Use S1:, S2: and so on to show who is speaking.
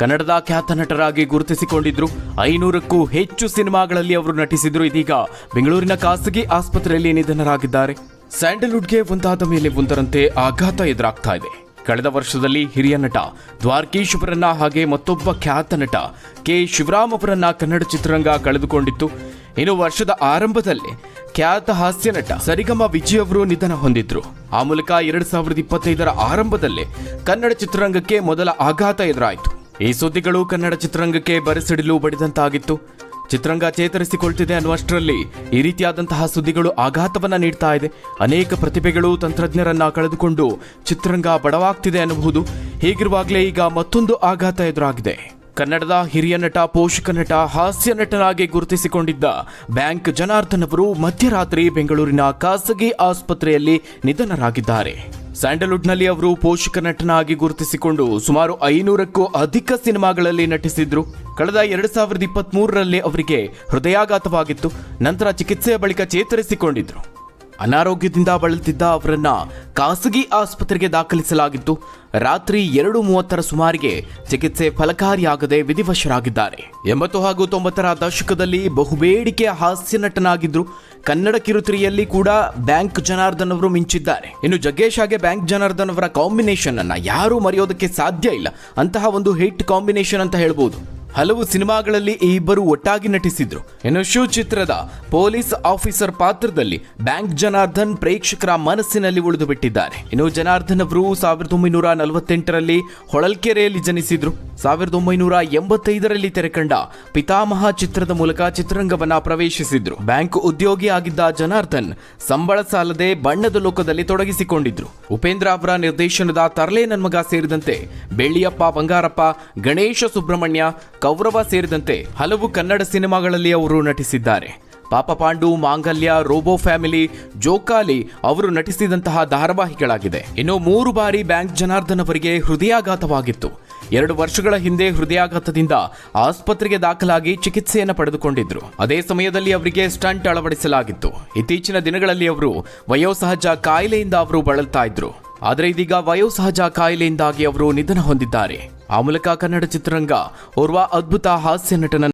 S1: ಕನ್ನಡದ ಖ್ಯಾತ ನಟರಾಗಿ ಗುರುತಿಸಿಕೊಂಡಿದ್ರು. ಐನೂರಕ್ಕೂ ಹೆಚ್ಚು ಸಿನಿಮಾಗಳಲ್ಲಿ ಅವರು ನಟಿಸಿದ್ರು. ಇದೀಗ ಬೆಂಗಳೂರಿನ ಖಾಸಗಿ ಆಸ್ಪತ್ರೆಯಲ್ಲಿ ನಿಧನರಾಗಿದ್ದಾರೆ. ಸ್ಯಾಂಡಲ್ವುಡ್ಗೆ ಒಂದಾದ ಮೇಲೆ ಒಂದರಂತೆ ಆಘಾತ ಎದುರಾಗ್ತಾ ಇದೆ. ಕಳೆದ ವರ್ಷದಲ್ಲಿ ಹಿರಿಯ ನಟ ದ್ವಾರಕೀಶ್ ಅವರನ್ನ ಹಾಗೆ ಮತ್ತೊಬ್ಬ ಖ್ಯಾತ ನಟ ಕೆ. ಶಿವರಾಮ್ ಅವರನ್ನ ಕನ್ನಡ ಚಿತ್ರರಂಗ ಕಳೆದುಕೊಂಡಿತ್ತು. ಇನ್ನು ವರ್ಷದ ಆರಂಭದಲ್ಲೇ ಖ್ಯಾತ ಹಾಸ್ಯ ನಟ ಸರಿಗಮ ವಿಜಯ್ ಅವರು ನಿಧನ ಹೊಂದಿದ್ರು. ಆ ಮೂಲಕ ಎರಡ್ ಸಾವಿರದ ಇಪ್ಪತ್ತೈದರ ಆರಂಭದಲ್ಲೇ ಕನ್ನಡ ಚಿತ್ರರಂಗಕ್ಕೆ ಮೊದಲ ಆಘಾತ ಎದುರಾಯಿತು. ಈ ಸುದ್ದಿಗಳು ಕನ್ನಡ ಚಿತ್ರರಂಗಕ್ಕೆ ಬರೆಸಿಡಿಲು ಬಡಿದಂತಾಗಿತ್ತು. ಚಿತ್ರರಂಗ ಚೇತರಿಸಿಕೊಳ್ತಿದೆ ಅನ್ನುವಷ್ಟರಲ್ಲಿ ಈ ರೀತಿಯಾದಂತಹ ಸುದ್ದಿಗಳು ಆಘಾತವನ್ನ ನೀಡ್ತಾ ಇದೆ. ಅನೇಕ ಪ್ರತಿಭೆಗಳು ತಂತ್ರಜ್ಞರನ್ನ ಕಳೆದುಕೊಂಡು ಚಿತ್ರರಂಗ ಬಡವಾಗ್ತಿದೆ ಅನ್ನಬಹುದು. ಹೀಗಿರುವಾಗಲೇ ಈಗ ಮತ್ತೊಂದು ಆಘಾತ ಎದುರಾಗಿದೆ. ಕನ್ನಡದ ಹಿರಿಯ ನಟ, ಪೋಷಕ ನಟ, ಹಾಸ್ಯ ನಟನಾಗಿ ಗುರುತಿಸಿಕೊಂಡಿದ್ದ ಬ್ಯಾಂಕ್ ಜನಾರ್ದನ್ ಅವರು ಮಧ್ಯರಾತ್ರಿ ಬೆಂಗಳೂರಿನ ಖಾಸಗಿ ಆಸ್ಪತ್ರೆಯಲ್ಲಿ ನಿಧನರಾಗಿದ್ದಾರೆ. ಸ್ಯಾಂಡಲ್ವುಡ್ನಲ್ಲಿ ಅವರು ಪೋಷಕ ನಟನಾಗಿ ಗುರುತಿಸಿಕೊಂಡು ಸುಮಾರು ಐನೂರಕ್ಕೂ ಅಧಿಕ ಸಿನಿಮಾಗಳಲ್ಲಿ ನಟಿಸಿದ್ರು. ಕಳೆದ ಎರಡು ಸಾವಿರದ ಇಪ್ಪತ್ತ್ ಮೂರರಲ್ಲಿ ಅವರಿಗೆ ಹೃದಯಾಘಾತವಾಗಿತ್ತು. ನಂತರ ಚಿಕಿತ್ಸೆಯ ಬಳಿಕ ಚೇತರಿಸಿಕೊಂಡಿದ್ರು. ಅನಾರೋಗ್ಯದಿಂದ ಬಳಲುತ್ತಿದ್ದ ಅವರನ್ನ ಖಾಸಗಿ ಆಸ್ಪತ್ರೆಗೆ ದಾಖಲಿಸಲಾಗಿತ್ತು ರಾತ್ರಿ ಎರಡು ಮೂವತ್ತರ ಸುಮಾರಿಗೆ ಚಿಕಿತ್ಸೆ ಫಲಕಾರಿಯಾಗದೆ ವಿಧಿವಶರಾಗಿದ್ದಾರೆ. ಎಂಬತ್ತು ಹಾಗೂ ತೊಂಬತ್ತರ ದಶಕದಲ್ಲಿ ಬಹುಬೇಡಿಕೆಯ ಹಾಸ್ಯ ನಟನಾಗಿದ್ರು ಕನ್ನಡ ಕಿರುತೆರೆಯಲ್ಲಿ ಕೂಡ ಬ್ಯಾಂಕ್ ಜನಾರ್ದನ್ ಅವರು ಮಿಂಚಿದ್ದಾರೆ. ಇನ್ನು ಜಗ್ಗೇಶ್ ಹಾಗೆ ಬ್ಯಾಂಕ್ ಜನಾರ್ದನ್ ಅವರ ಕಾಂಬಿನೇಷನ್ ಅನ್ನ ಯಾರೂ ಮರೆಯೋದಕ್ಕೆ ಸಾಧ್ಯ ಇಲ್ಲ. ಅಂತಹ ಒಂದು ಹಿಟ್ ಕಾಂಬಿನೇಷನ್ ಅಂತ ಹೇಳ್ಬೋದು. ಹಲವು ಸಿನಿಮಾಗಳಲ್ಲಿ ಈ ಇಬ್ಬರು ಒಟ್ಟಾಗಿ ನಟಿಸಿದ್ರು. ಇನ್ನು ಶೂ ಚಿತ್ರದ ಪೊಲೀಸ್ ಆಫೀಸರ್ ಪಾತ್ರದಲ್ಲಿ ಬ್ಯಾಂಕ್ ಜನಾರ್ದನ್ ಪ್ರೇಕ್ಷಕರ ಮನಸ್ಸಿನಲ್ಲಿ ಉಳಿದು ಬಿಟ್ಟಿದ್ದಾರೆ ಇನ್ನು ಜನಾರ್ದನ್ ಅವರು ಸಾವಿರದ ಒಂಬೈನೂರ ನಲವತ್ತೆಂಟರಲ್ಲಿ ಹೊಳಲ್ಕೆರೆಯಲ್ಲಿ ಜನಿಸಿದ್ರು. ಸಾವಿರದ ಒಂಬೈನೂರ ಎಂಬತ್ತೈದರಲ್ಲಿ ತೆರೆಕಂಡ ಪಿತಾಮಹ ಚಿತ್ರದ ಮೂಲಕ ಚಿತ್ರರಂಗವನ್ನ ಪ್ರವೇಶಿಸಿದ್ರು. ಬ್ಯಾಂಕ್ ಉದ್ಯೋಗಿ ಆಗಿದ್ದ ಜನಾರ್ದನ್ ಸಂಬಳ ಸಾಲದೆ ಬಣ್ಣದ ಲೋಕದಲ್ಲಿ ತೊಡಗಿಸಿಕೊಂಡಿದ್ರು. ಉಪೇಂದ್ರ ಅವರ ನಿರ್ದೇಶನದ ತರಲೆ ನನ್ಮಗ ಸೇರಿದಂತೆ ಬೆಳ್ಳಿಯಪ್ಪ, ಬಂಗಾರಪ್ಪ, ಗಣೇಶ ಸುಬ್ರಹ್ಮಣ್ಯ ಕೌರವ ಸೇರಿದಂತೆ ಹಲವು ಕನ್ನಡ ಸಿನಿಮಾಗಳಲ್ಲಿ ಅವರು ನಟಿಸಿದ್ದಾರೆ. ಪಾಪ ಪಾಂಡು ಮಾಂಗಲ್ಯ, ರೋಬೋ ಫ್ಯಾಮಿಲಿ, ಜೋಕಾಲಿ ಅವರು ನಟಿಸಿದಂತಹ ಧಾರಾವಾಹಿಗಳಾಗಿದೆ. ಇನ್ನು ಮೂರು ಬಾರಿ ಬ್ಯಾಂಕ್ ಜನಾರ್ದನ್ ಅವರಿಗೆ ಹೃದಯಾಘಾತವಾಗಿತ್ತು. ಎರಡು ವರ್ಷಗಳ ಹಿಂದೆ ಹೃದಯಾಘಾತದಿಂದ ಆಸ್ಪತ್ರೆಗೆ ದಾಖಲಾಗಿ ಚಿಕಿತ್ಸೆಯನ್ನು ಪಡೆದುಕೊಂಡಿದ್ರು. ಅದೇ ಸಮಯದಲ್ಲಿ ಅವರಿಗೆ ಸ್ಟಂಟ್ ಅಳವಡಿಸಲಾಗಿತ್ತು. ಇತ್ತೀಚಿನ ದಿನಗಳಲ್ಲಿ ಅವರು ವಯೋಸಹಜ ಕಾಯಿಲೆಯಿಂದ ಅವರು ಬಳಲ್ತಾ ಇದ್ರು. ಆದರೆ ಇದೀಗ ವಯೋಸಹಜ ಕಾಯಿಲೆಯಿಂದಾಗಿ ಅವರು ನಿಧನ ಹೊಂದಿದ್ದಾರೆ. ಆ ಮೂಲಕ ಕನ್ನಡ ಚಿತ್ರರಂಗ ಓರ್ವ ಅದ್ಭುತ ಹಾಸ್ಯ ನಟನ